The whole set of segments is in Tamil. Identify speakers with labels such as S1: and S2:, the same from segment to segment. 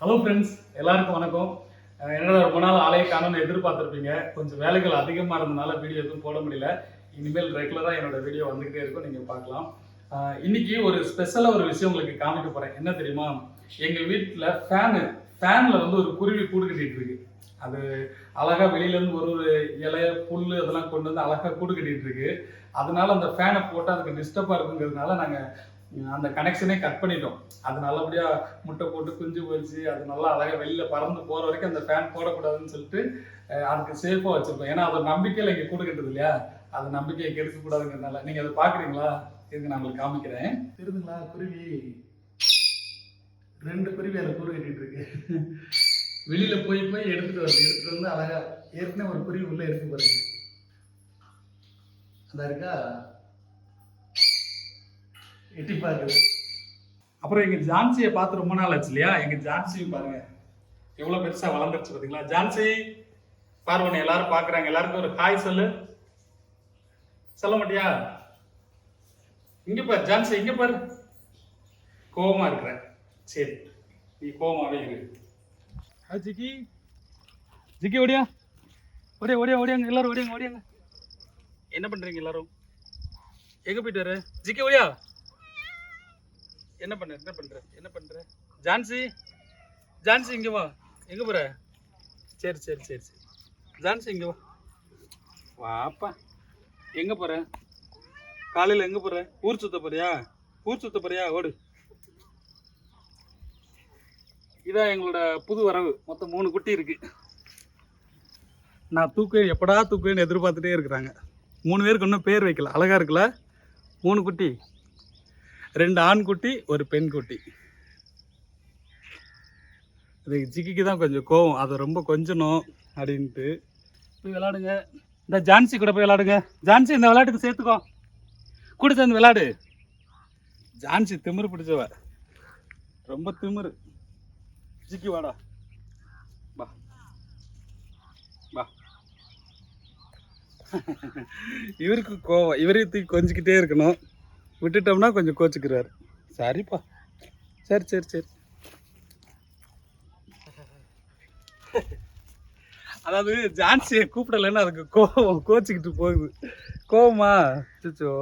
S1: ஹலோ ஃப்ரெண்ட்ஸ் எல்லாருக்கும் வணக்கம். என்னோட ரொம்ப நாள் ஆலய காணும்னு எதிர்பார்த்துருப்பீங்க. கொஞ்சம் வேலைகள் அதிகமாக இருந்தனால வீடியோ எதுவும் போட முடியல. இனிமேல் ரெகுலராக என்னோட வீடியோ வந்துகிட்டே இருக்கும் நீங்கள் பார்க்கலாம். இன்னைக்கு ஒரு ஸ்பெஷலாக ஒரு விஷயம் உங்களுக்கு காமிக்க போகிறேன் என்ன தெரியுமா? எங்கள் வீட்டில் ஃபேனு ஃபேனில் வந்து ஒரு குருவி கூடு கட்டிட்டு இருக்கு. அது அழகாக வெளியிலேருந்து ஒரு ஒரு இலை புல் அதெல்லாம் கொண்டு வந்து அழகாக கூடு கட்டிகிட்டு இருக்கு. அதனால அந்த ஃபேனை போட்டு அதுக்கு டிஸ்டர்பாக இருக்குங்கிறதுனால நாங்கள் அந்த கனெக்ஷனே கட் பண்ணிட்டோம். அது நல்லபடியாக முட்டை போட்டு குஞ்சு பொரிச்சு அது நல்லா அழகாக வெளியில பறந்து போகிற வரைக்கும் அந்த ஃபேன் போடக்கூடாதுன்னு சொல்லிட்டு அதுக்கு சேஃபாக வச்சிருக்கோம் ஏன்னா அது நம்பிக்கையில் இங்கே கூடு இல்லையா? அது நம்பிக்கையை கெடுக்கக்கூடாதுங்கிறதுனால. நீங்கள் அதை பார்க்குறீங்களா? இதுக்கு நான் உங்களுக்கு காமிக்கிறேன். தெரியுதுங்களா குருவி. ரெண்டு குருவி அதில் கூறு கட்டிட்டு இருக்கு. வெளியில போய் போய் எடுத்துட்டு வருது. எடுத்துட்டு வந்து அழகா ஏற்கனவே ஒரு குருவி உள்ள எடுத்து பாருங்க. அதா இருக்கா? எட்டி பார்க்குது அப்புறம் எங்க ஜான்சியை பார்த்து ரொம்ப நாள் ஆச்சு இல்லையா? எங்க ஜான்சியும் பாருங்க. எவ்வளவு பெருசா வளர்ந்துருச்சு பாத்தீங்களா? ஜான்சி பாரு உன்னை எல்லாரும் பாக்குறாங்க எல்லாருக்கும் ஒரு ஹாய் சொல்லு. சொல்ல மாட்டியா? இங்க பாரு ஜான்சி இங்க பாரு. கோவமா இருக்கிற. சரி நீ கோவமாவே இரு. ஹாய் ஜிக்கி. ஜிக்கி ஓடியா? ஓடியா ஓடியா ஓடியாங்க. எல்லாரும் ஓடியாங்க ஓடியாங்க. என்ன பண்றீங்க எல்லாரும்? எங்க போயிட்டு வர? ஜிக்கி ஓடியா? என்ன பண்ற என்ன பண்ற என்ன பண்ற? ஜான்சி ஜான்சி இங்க வா. எங்க போற? சரி சரி சரி சரி. ஜான்சி இங்க வா. வாப்பா எங்க போற? காலையில எங்க போற? ஊர் சுத்த போறியா? ஊர் சுத்த போறியா? ஓடு. இதான் எங்களோட புது வரவு. மொத்தம் மூணு குட்டி இருக்கு. நான் தூக்குவேன் எப்படா தூக்குவேன்னு எதிர்பார்த்துட்டே இருக்கிறாங்க. மூணு பேருக்கு இன்னும் பேர் வைக்கல. அழகா இருக்குல்ல? மூணு குட்டி. ரெண்டு ஆண் குட்டி ஒரு பெண் குட்டி அது ஜிக்கிக்கு தான் கொஞ்சம் கோவம். அதை ரொம்ப கொஞ்சணும் அப்படின்ட்டு. போய் விளாடுங்க. இந்த ஜான்சி கூட போய் விளாடுங்க. ஜான்சி இந்த விளையாட்டுக்கு சேர்த்துக்கோ. கூட சேர்ந்து விளாடு ஜான்சி திமிரு பிடிச்சவ. ரொம்ப திமிரு. ஜிக்கி வாடா. வா. வா. இவருக்கு கோவம். இவரையும் தூக்கி கொஞ்சிக்கிட்டே இருக்கணும். விட்டுட்டோம்னா கொஞ்சம் கோச்சுக்கிறாரு. சரிப்பா. சரி சரி சரி. அதாவது ஜான்சியை கூப்பிடலைன்னு அதுக்கு கோவம் கோச்சிக்கிட்டு போகுது. கோவமா? சுச்சோ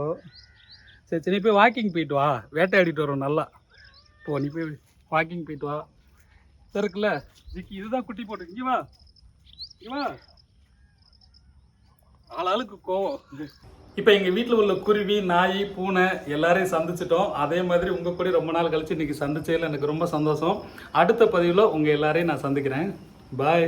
S1: சரி சரி நீ போய் வாக்கிங் போயிட்டு வா. வேட்டையாடிட்டு வரோம் நல்லா. போ நீ போய் வாக்கிங் போயிட்டு வா. இருக்குல்ல? ஜிக்கி இதுதான் குட்டி போட்டு. இங்கே வா. இங்கே வா. ஆளாளுக்கு கோவம். இப்போ எங்கள் வீட்டில் உள்ள குருவி நாய் பூனை எல்லாரையும் சந்திச்சிட்டோம். அதே மாதிரி உங்கள் கூட ரொம்ப நாள் கழிச்சு இன்றைக்கி சந்திச்சதில் எனக்கு ரொம்ப சந்தோஷம். அடுத்த பதிவில் உங்கள் எல்லாரையும் நான் சந்திக்கிறேன். பாய்